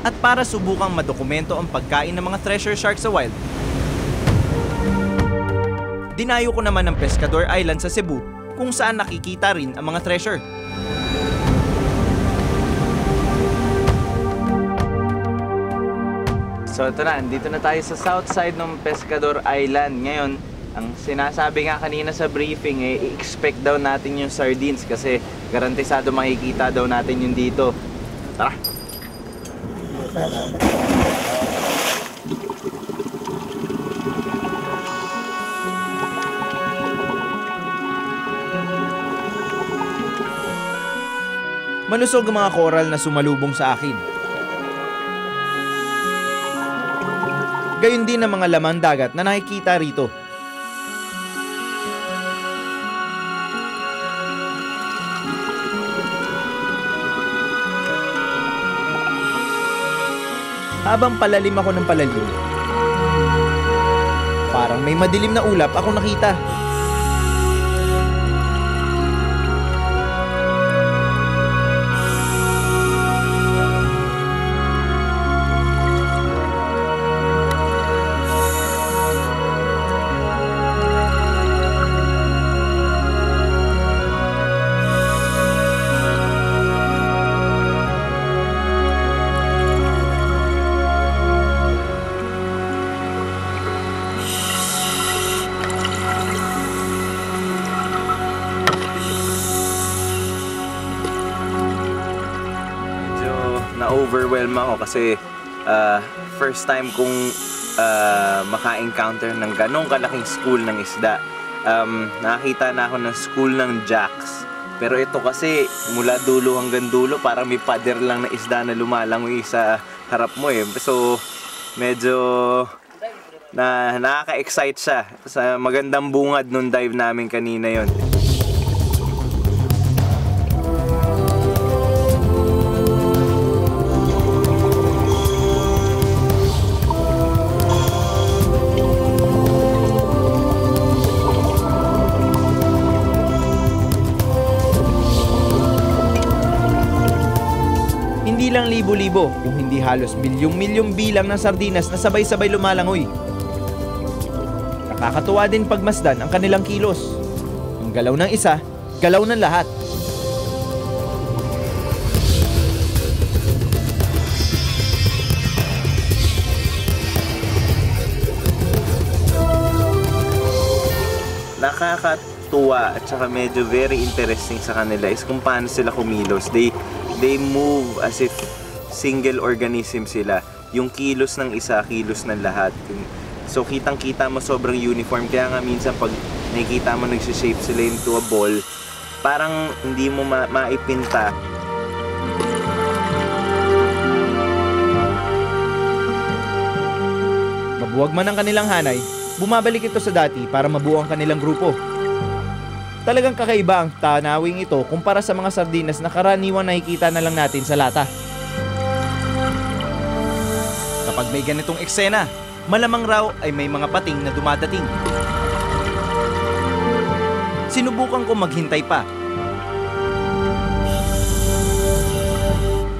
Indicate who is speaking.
Speaker 1: at para subukang madokumento ang pagkain ng mga treasure shark sa wild. Dinayo ko naman ang Pescador Island sa Cebu kung saan nakikita rin ang mga treasure.
Speaker 2: So ito na, dito na tayo sa south side ng Pescador Island. Ngayon, ang sinasabi nga kanina sa briefing, eh, i-expect daw natin yung sardines kasi garantisado makikita daw natin yung dito. Tara!
Speaker 1: Malusog ang mga coral na sumalubong sa akin. Gayon din ang mga laman dagat na nakikita rito. Habang palalim ako ng palalim, parang may madilim na ulap ako nakita.
Speaker 2: Na-overwhelm ako kasi ah, first time kong ah, maka-encounter ng ganong kalaking school ng isda. Um, nakakita na ako ng school ng jacks. Pero ito kasi mula dulo hanggang dulo parang may pader lang na isda na lumalangoy sa harap mo eh. So medyo na nakaka-excite siya sa magandang bungad nung dive namin kanina yon.
Speaker 1: Hindi libo-libo, kung hindi halos milyong-milyong bilang ng sardinas na sabay-sabay lumalangoy. Nakakatuwa din pagmasdan ang kanilang kilos. Ang galaw ng isa, galaw ng lahat.
Speaker 2: nakakatuwa at saka medyo very interesting sa kanila is kung paano sila kumilos. They, they move as if single organism sila. Yung kilos ng isa, kilos ng lahat. So kitang-kita mo sobrang uniform. Kaya nga minsan pag nakikita mo nagsishape sila into a ball, parang hindi mo ma- maipinta.
Speaker 1: Mabuwag man ang kanilang hanay, bumabalik ito sa dati para mabuo ang kanilang grupo. Talagang kakaiba ang tanawing ito kumpara sa mga sardinas na karaniwang nakikita na lang natin sa lata. Kapag may ganitong eksena, malamang raw ay may mga pating na dumadating. Sinubukan ko maghintay pa